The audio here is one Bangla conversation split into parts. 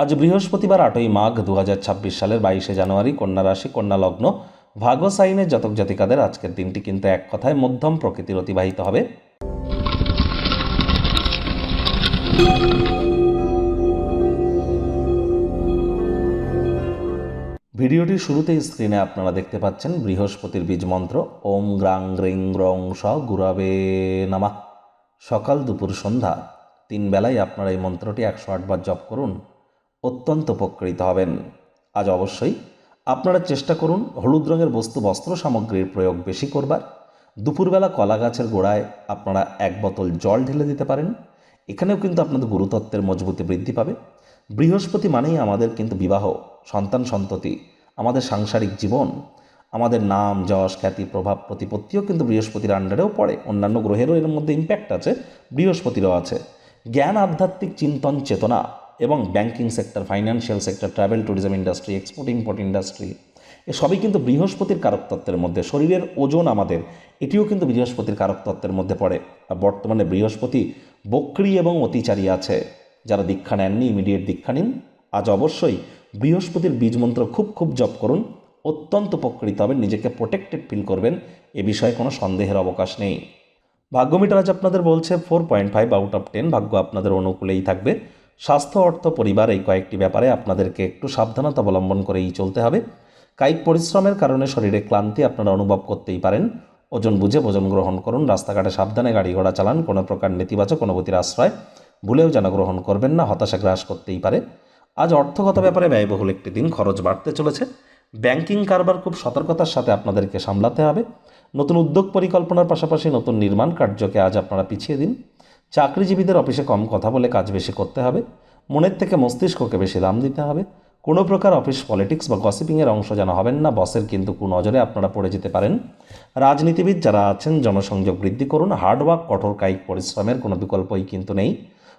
আজ বৃহস্পতিবার আটই মাঘ দু হাজার ছাব্বিশ সালের বাইশে জানুয়ারি কন্যা রাশি, কন্যা লগ্ন, ভাগ্য সাইনের জাতক জাতিকাদের আজকের দিনটি কিন্তু এক কথায় মধ্যম প্রকৃতির অতিবাহিত হবে। ভিডিওটির শুরুতেই স্ক্রিনে আপনারা দেখতে পাচ্ছেন বৃহস্পতির বীজ মন্ত্র, ওম গ্রাং গ্রিং গ্রং স গুরাবে নামা। সকাল দুপুর সন্ধ্যা, তিন বেলায় আপনারা এই মন্ত্রটি একশো আটবার জপ করুন। অত্যন্ত উপকৃত হবেন। আজ অবশ্যই আপনারা চেষ্টা করুন হলুদ রঙের বস্তু বস্ত্র সামগ্রীর প্রয়োগ বেশি করবার। দুপুরবেলা কলা গাছের গোড়ায় আপনারা এক বোতল জল ঢেলে দিতে পারেন। এখানেও কিন্তু আপনাদের গুরুতত্ত্বের মজবুতি বৃদ্ধি পাবে। বৃহস্পতি মানেই আমাদের কিন্তু বিবাহ, সন্তান সন্ততি, আমাদের সাংসারিক জীবন, আমাদের নাম, যশ, খ্যাতি, প্রভাব, প্রতিপত্তিও কিন্তু বৃহস্পতির আন্ডারেও পড়ে। অন্যান্য গ্রহেরও এর মধ্যে ইম্প্যাক্ট আছে, বৃহস্পতিরও আছে। জ্ঞান, আধ্যাত্মিক, চিন্তন, চেতনা এবং banking sector financial sector travel tourism industry export import industry এ সবই কিন্তু বৃহস্পতির কারকতত্ত্বের মধ্যে। শরীরের ওজন আমাদের, এটিও কিন্তু বৃহস্পতির কারকতত্ত্বের মধ্যে পড়ে। আর বর্তমানে বৃহস্পতি বক্রি এবং অতিচারী আছে। যারা দীক্ষা নেননি ইমিডিয়েট দীক্ষা নিন। আজ অবশ্যই বৃহস্পতির বীজ মন্ত্র খুব খুব জপ করুন। অত্যন্ত উপকৃত হবেন, নিজেকে প্রোটেক্টেড ফিল করবেন। এ বিষয়ে কোনো সন্দেহের অবকাশ নেই। ভাগ্যমিটার আজ আপনাদের বলছে four point five out of ten ভাগ্য আপনাদের অনুকূলেই থাকবে। স্বাস্থ্য অর্থ পরিবার এই কয়েকটি ব্যাপারে আপনাদেরকে একটু সাবধানতা অবলম্বন করেই চলতে হবে। কায়িক পরিশ্রমের কারণে শরীরে ক্লান্তি আপনারা অনুভব করতেই পারেন। ওজন বুঝে ভোজন গ্রহণ করুন। রাস্তাঘাটে সাবধানে গাড়ি ঘোড়া চালান। কোনো প্রকার নেতিবাচক অনুভূতির আশ্রয় ভুলেও যেন গ্রহণ করবেন না, হতাশা গ্রাস করতেই পারে। আজ অর্থগত ব্যাপারে ব্যয়বহুল একটি দিন, খরচ বাড়তে চলেছে। ব্যাংকিং কারবার খুব সতর্কতার সাথে আপনাদেরকে সামলাতে হবে। নতুন উদ্যোগ পরিকল্পনার পাশাপাশি নতুন নির্মাণ কার্যকে আজ আপনারা পিছিয়ে দিন। চাকরিজীবীদের অফিসে কম কথা বলে কাজ বেশি করতে হবে, মনের থেকে মস্তিষ্ককে বেশি দাম দিতে হবে। কোনো প্রকার অফিস পলিটিক্স বা গসিপিংয়ের অংশ যেন হবেন না, বসের কিন্তু নজরে আপনারা পড়ে যেতে পারেন। রাজনীতিবিদ যারা আছেন, জনসংযোগ বৃদ্ধি করুন হার্ডওয়ার্ক কঠোর কায়িক পরিশ্রমের কোনো বিকল্পই কিন্তু নেই।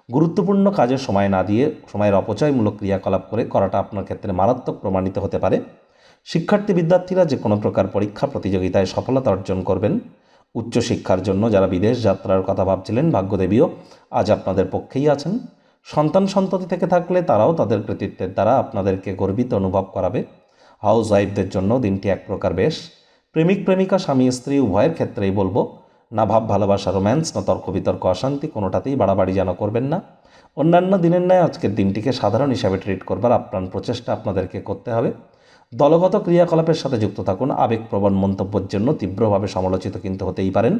গুরুত্বপূর্ণ কাজে সময় না দিয়ে সময়ের অপচয়মূলক ক্রিয়াকলাপ করে করাটা আপনার ক্ষেত্রে মারাত্মক প্রমাণিত হতে পারে। শিক্ষার্থী বিদ্যার্থীরা যে কোনো প্রকার পরীক্ষা প্রতিযোগিতায় সফলতা অর্জন করবেন। উচ্চশিক্ষার জন্য যারা বিদেশ যাত্রার কথা ভাবছিলেন, ভাগ্যদেবীও আজ আপনাদের পক্ষেই আছেন। সন্তান সন্ততি থেকে থাকলে তারাও তাদের কৃতিত্বের দ্বারা আপনাদেরকে গর্বিত অনুভব করাবে। হাউস ওয়াইফদের জন্য দিনটি এক প্রকার বেশ। প্রেমিক, প্রেমিকা, স্বামী, স্ত্রী, উভয়ের ক্ষেত্রেই বলব, না ভাব, ভালোবাসা, রোম্যান্স, না তর্ক, বিতর্ক, অশান্তি, কোনোটাতেই বাড়াবাড়ি যেন করবেন না। অন্যান্য দিনের ন্যায় আজকের দিনটিকে সাধারণ হিসাবে ট্রিট করবার আপ্রাণ প্রচেষ্টা আপনাদেরকে করতে হবে। দলগত ক্রিয়াকলাপের সাথে যুক্ত থাকুন। আবেগপ্রবণ মন্তব্যের জন্য তীব্রভাবে সমালোচিত কিন্তু হতেই পারেন।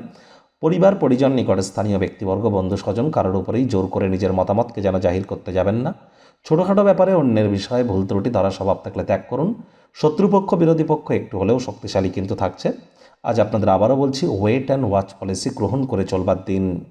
পরিবার, পরিজন নিকটে স্থানীয় ব্যক্তিবর্গ বন্ধু স্বজন কারোর উপরেই জোর করে নিজের মতামতকে যেন জাহির করতে যাবেন না। ছোটোখাটো ব্যাপারে অন্যের বিষয়ে ভুল ত্রুটি, ধরা স্বভাব থাকলে ত্যাগ করুন। শত্রুপক্ষ, বিরোধী পক্ষ একটু হলেও শক্তিশালী কিন্তু থাকছে। আজ আপনাদের আবারও বলছি ওয়েট অ্যান্ড ওয়াচ পলিসি গ্রহণ করে চলবার দিন।